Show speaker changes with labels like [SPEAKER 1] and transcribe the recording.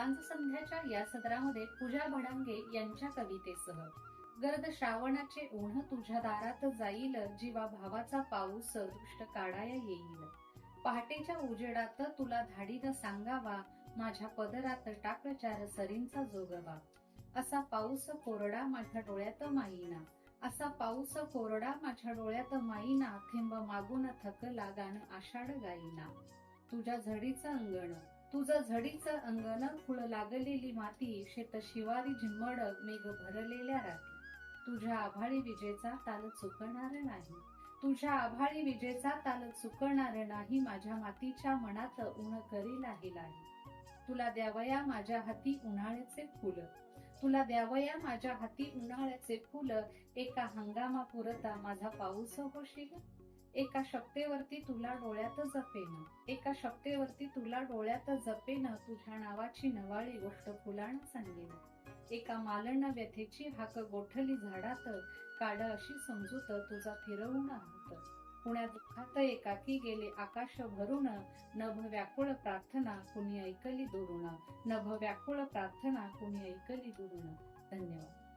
[SPEAKER 1] सांज संध्याच्या या सदरामध्ये पूजा भडांगे यांच्या कवितेसह. गर्द श्रावणाचे ऊन तुझ्या दारात जाईल जीवा भावाचा पाऊस दृष्ट काढाया येईल. पहाटेच्या उजेडात तुला धाडीनं सांगावा माझ्या पदरात टाक चार सरींचा जोगवा. असा पाऊस कोरडा माझ्या डोळ्यात माईना. असा पाऊस कोरडा माझ्या डोळ्यात माईना थेंब मागून थकला गाणं आषाढ गाईना. तुझ्या झडीचं अंगण तुझं झडीचं अंगण फुळ लागलेली माती शेत शिवारी झिम्मड मेघ भरलेल्या राती तुझ्या आभाळी विजेचा ताल चुकणार नाही. तुझ्या आभाळी विजेचा ताल चुकणार नाही. माझ्या मातीच्या मनात उण करील आहे. तुला द्यावया माझ्या हाती उन्हाळ्याचे फुल. तुला द्यावया माझ्या हाती उन्हाळ्याचे फुल. एका हंगामा पुरता माझा पाऊस होशील. एका शक्तेवरती तुला डोळ्यात जपेन. एका शक्तेवरती तुला डोळ्यात जपेन तुझ्या नावाची नवाळी गोष्ट फुलाण सांगेन. एका मालण व्यथेची हाक गोठली झाडात काड अशी समजूत तुझा फिरवून आहोत पुण्या दुःखात एकाकी गेले आकाश भरून नभ व्याकुळ प्रार्थना कुणी ऐकली दुरुण नभ व्याकुळ प्रार्थना कुणी ऐकली दुरुण धन्यवाद.